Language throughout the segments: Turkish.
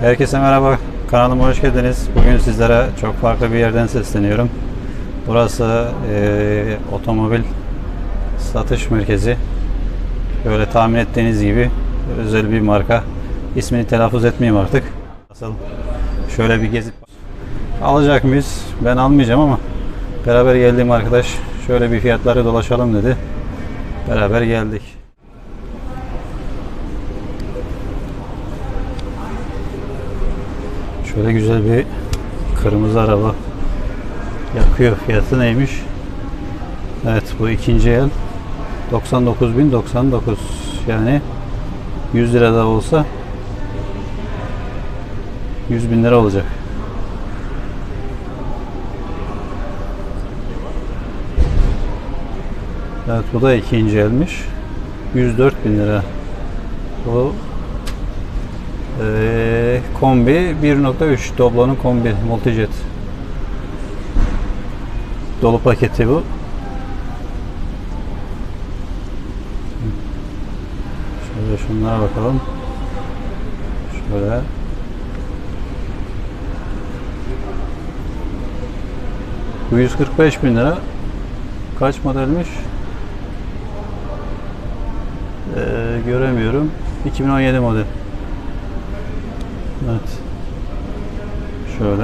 Herkese merhaba. Kanalıma hoş geldiniz. Bugün sizlere çok farklı bir yerden sesleniyorum. Burası eee, otomobil satış merkezi. Böyle tahmin ettiğiniz gibi özel bir marka. İsmini telaffuz etmeyeyim artık. Nasıl? Şöyle bir gezip alacak mıyız? Ben almayacağım ama beraber geldiğim arkadaş şöyle bir fiyatları dolaşalım dedi. Beraber geldik. Şöyle güzel bir kırmızı araba yakıyor. Fiyatı neymiş? Evet bu ikinci el 99.099 yani 100 lira da olsa 100 bin lira olacak. Evet bu da ikinci elmiş. 104 bin lira. Bu ee, kombi 1.3 Doblo'nun kombi multijet. Dolu paketi bu. Şöyle şunlara bakalım. Şöyle. Bu 145 bin lira. Kaç modelmiş? Ee, göremiyorum. 2017 model. Evet. Şöyle.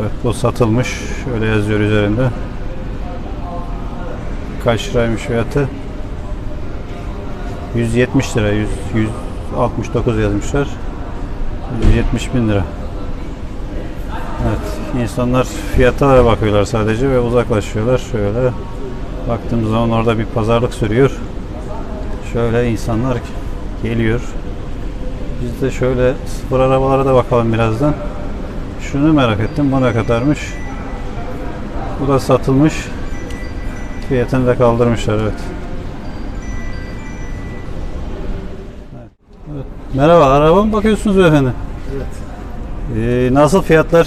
Evet bu satılmış. Şöyle yazıyor üzerinde. Kaç liraymış fiyatı? 170 lira. 100, 169 yazmışlar. 170 bin lira. İnsanlar fiyatlara bakıyorlar sadece ve uzaklaşıyorlar. Şöyle baktığımız zaman orada bir pazarlık sürüyor. Şöyle insanlar geliyor. Biz de şöyle sıfır arabalara da bakalım birazdan. Şunu merak ettim. Bu ne kadarmış? Bu da satılmış. Fiyatını da kaldırmışlar evet. Evet. evet. Merhaba, araba mı bakıyorsunuz beyefendi? Evet. Ee, nasıl fiyatlar?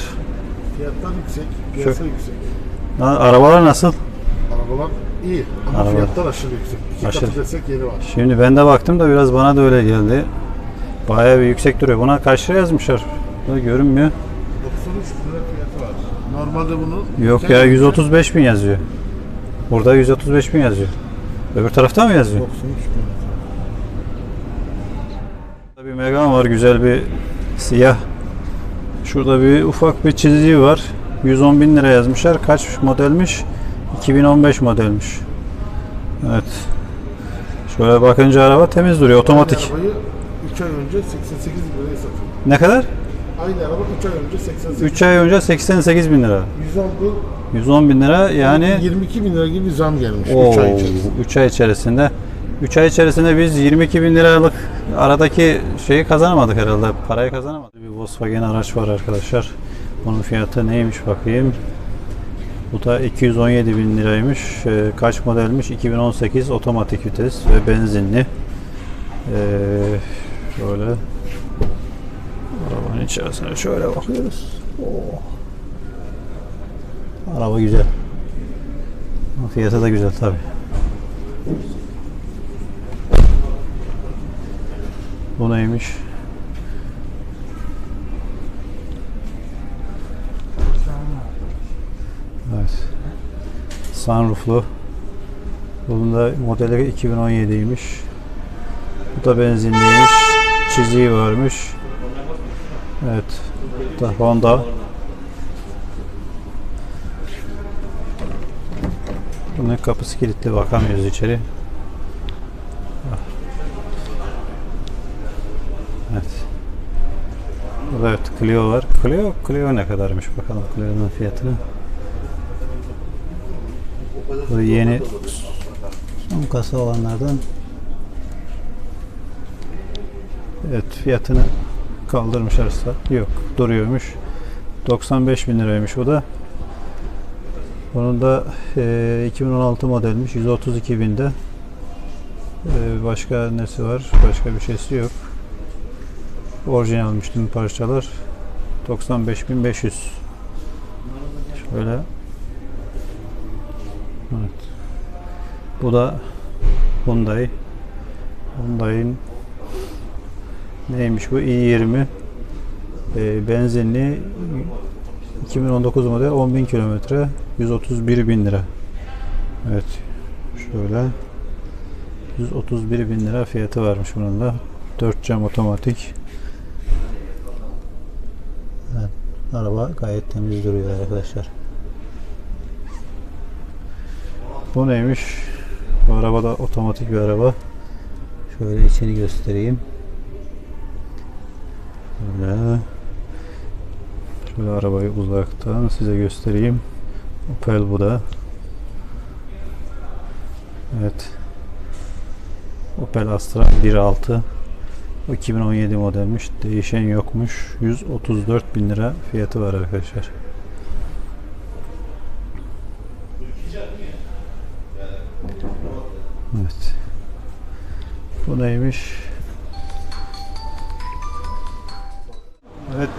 Fiyatlar yüksek, piyasa yüksek. Na- Arabalar nasıl? Arabalar iyi ama Araba. fiyatlar aşırı yüksek. İki Aşırı. katı desek yeri var. Şimdi ben de baktım da biraz bana da öyle geldi. Bayağı bir yüksek duruyor. Buna kaç lira yazmışlar? Burada görünmüyor. 93 lira fiyatı var. Normalde bunu... Yok ya 135 bin yazıyor. Burada 135 bin yazıyor. Öbür tarafta mı yazıyor? 93 bin. Bir Megane var güzel bir siyah. Şurada bir ufak bir çizgi var. 110 bin lira yazmışlar. Kaç modelmiş? 2015 modelmiş. Evet. Şöyle bakınca araba temiz duruyor. Otomatik. Aynı arabayı 3 ay önce 88 bin liraya satıldı. Ne kadar? Aynı araba 3 ay önce 88 3 ay önce 88 bin lira. 110 bin, 110 bin lira yani 22 bin lira gibi bir zam gelmiş 3 Oo, ay içerisinde. 3 ay içerisinde. 3 ay içerisinde biz 22 bin liralık aradaki şeyi kazanamadık herhalde. Parayı kazanamadık. Bir Volkswagen araç var arkadaşlar. Bunun fiyatı neymiş bakayım. Bu da 217 bin liraymış. Ee, kaç modelmiş? 2018 otomatik vites ve benzinli. Ee, şöyle arabanın içerisine şöyle bakıyoruz. Oo. Araba güzel. Fiyatı da güzel tabi. Bu neymiş? Evet. Sunrooflu. Bunun da modeli 2017'ymiş. Bu da benzinliymiş. Çiziği varmış. Evet. Da Honda. Bunun kapısı kilitli bakamıyoruz içeri. Evet. Burada evet Clio var. Clio, Clio ne kadarmış bakalım Clio'nun fiyatını. Bu yeni son kasa olanlardan. Evet fiyatını kaldırmışlarsa yok duruyormuş. 95 bin liraymış bu da. Bunun da e, 2016 modelmiş. 132 binde. E, başka nesi var? Başka bir şeysi yok. Orijinalmiş tüm parçalar. 95.500. Şöyle Evet. Bu da Hyundai. Hyundai'nin neymiş bu? i20 e, benzinli 2019 model 10.000 kilometre 131 bin lira. Evet. Şöyle 131 bin lira fiyatı varmış bunun da. 4 cam otomatik. Evet. Araba gayet temiz duruyor arkadaşlar. Bu neymiş? Bu araba da otomatik bir araba. Şöyle içini göstereyim. Şöyle. Şöyle arabayı uzaktan size göstereyim. Opel bu da. Evet. Opel Astra 1.6 o 2017 modelmiş. Değişen yokmuş. 134 bin lira fiyatı var arkadaşlar. Evet. Bu neymiş? Evet.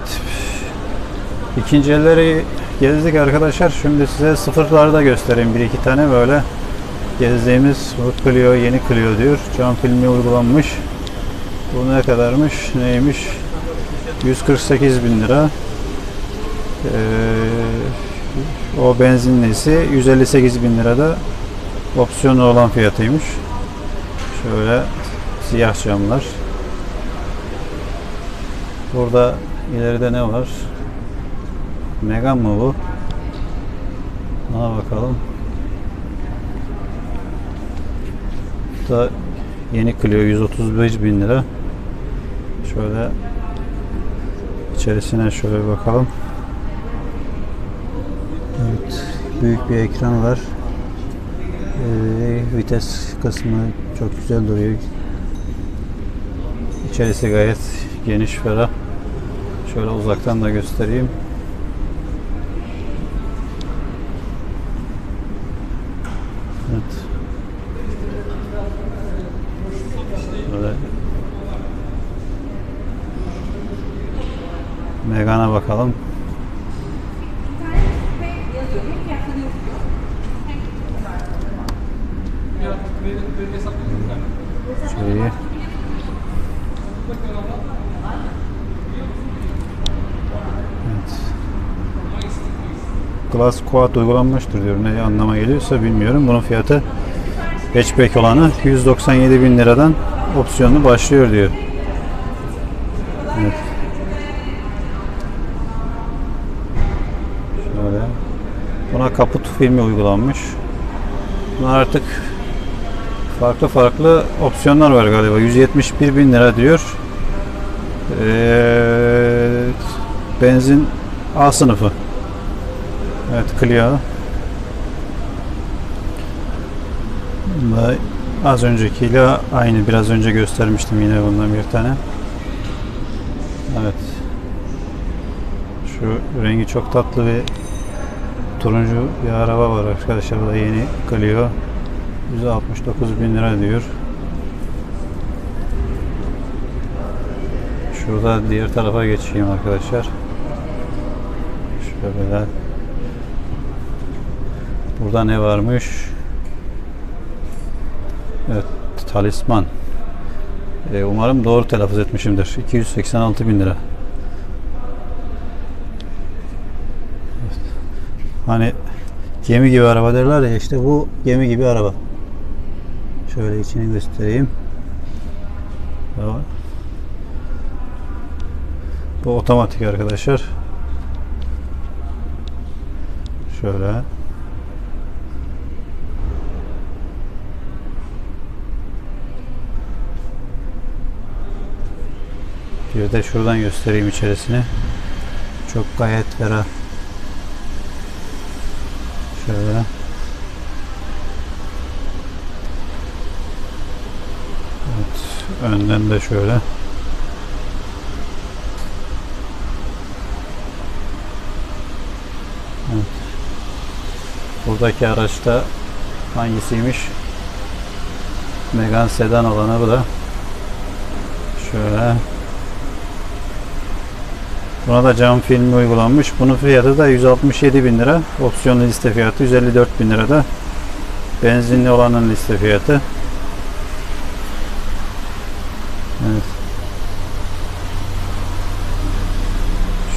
İkinci elleri gezdik arkadaşlar. Şimdi size sıfırları da göstereyim. Bir iki tane böyle gezdiğimiz bu Clio yeni Clio diyor. Cam filmi uygulanmış. Bu ne kadarmış? Neymiş? 148 bin lira. Ee, o benzinlisi 158 bin lirada opsiyonu olan fiyatıymış. Şöyle siyah camlar. Burada ileride ne var? Megan mı bu? Ona bakalım. Da yeni Clio 135 bin lira. Şöyle içerisine şöyle bakalım. Evet, büyük bir ekran var. Ee, vites kısmı çok güzel duruyor. İçerisi gayet geniş, ferah. Şöyle uzaktan da göstereyim. Evet. Böyle Megane'a bakalım. Şeyi. Evet. Glass Quad uygulanmıştır diyor. Ne anlama geliyorsa bilmiyorum. Bunun fiyatı hatchback olanı 197 bin liradan opsiyonlu başlıyor diyor. Kaput filmi uygulanmış. Bunlar artık farklı farklı opsiyonlar var galiba. 171 bin lira diyor. Ee, benzin A sınıfı. Evet Clio. Bunda az öncekiyle aynı. Biraz önce göstermiştim yine bundan bir tane. Evet. Şu rengi çok tatlı bir turuncu bir araba var arkadaşlar. Bu da yeni Clio. 169 bin lira diyor. Şurada diğer tarafa geçeyim arkadaşlar. Şöyle. Burada ne varmış? Evet, talisman. Ee, umarım doğru telaffuz etmişimdir. 286 bin lira. Hani gemi gibi araba derler ya işte bu gemi gibi araba. Şöyle içini göstereyim. Bu otomatik arkadaşlar. Şöyle. Bir de şuradan göstereyim içerisini. Çok gayet ferah. Şöyle. Evet, önden de şöyle. Evet. Buradaki araçta hangisiymiş? Megane sedan olanı bu da. Şöyle. Buna da cam filmi uygulanmış. Bunun fiyatı da 167 bin lira. Opsiyonlu liste fiyatı 154 bin lirada. benzinli olanın liste fiyatı. Evet.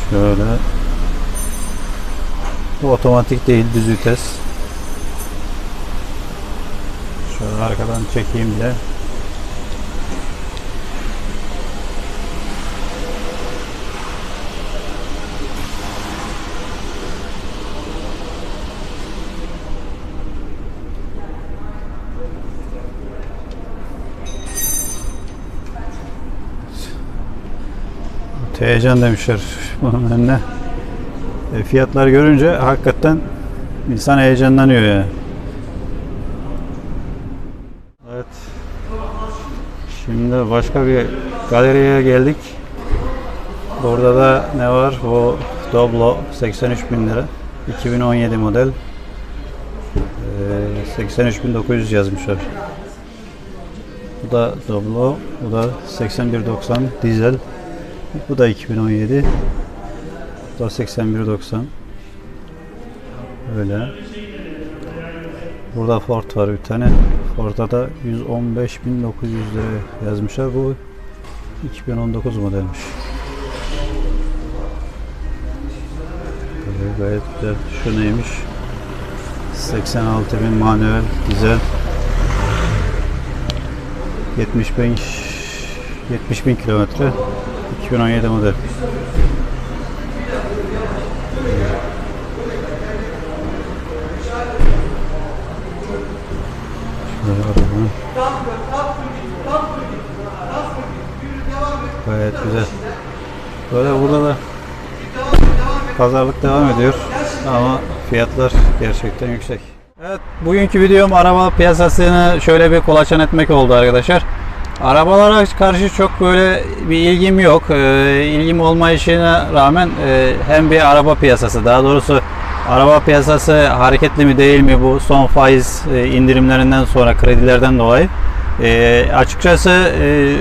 Şöyle. Bu otomatik değil düz vites. Şöyle arkadan çekeyim de. Heyecan demişler bunun önüne. E, fiyatlar görünce hakikaten insan heyecanlanıyor ya. Evet. Şimdi başka bir galeriye geldik. Burada da ne var? Bu Doblo 83 bin lira. 2017 model. Ee, 83.900 yazmışlar. Bu da Doblo. Bu da 81.90 dizel. Bu da 2017. Bu da 81.90. Öyle. Burada Ford var bir tane. Ford'a da 115.900 lira yazmışlar. Bu 2019 modelmiş. Böyle gayet güzel. Şu neymiş? 86.000 manuel dizel. 75 70 bin kilometre 2017 model. Şöyle arabanın. Gayet güzel. Böyle burada da pazarlık devam ediyor ama fiyatlar gerçekten yüksek. Evet bugünkü videom araba piyasasını şöyle bir kolaçan etmek oldu arkadaşlar. Arabalara karşı çok böyle bir ilgim yok. Ee, ilgim olmayışına rağmen e, hem bir araba piyasası daha doğrusu araba piyasası hareketli mi değil mi bu son faiz e, indirimlerinden sonra kredilerden dolayı. E, açıkçası e,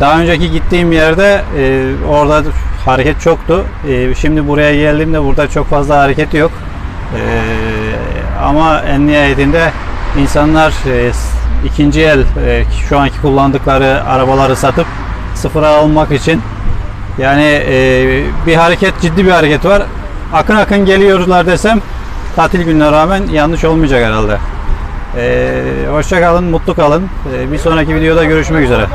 daha önceki gittiğim yerde e, orada hareket çoktu. E, şimdi buraya geldiğimde burada çok fazla hareket yok. E, ama en nihayetinde insanlar e, ikinci el e, şu anki kullandıkları arabaları satıp sıfıra almak için yani e, bir hareket ciddi bir hareket var. Akın akın geliyorlar desem tatil gününe rağmen yanlış olmayacak herhalde. E, hoşça kalın, mutlu kalın. E, bir sonraki videoda görüşmek üzere.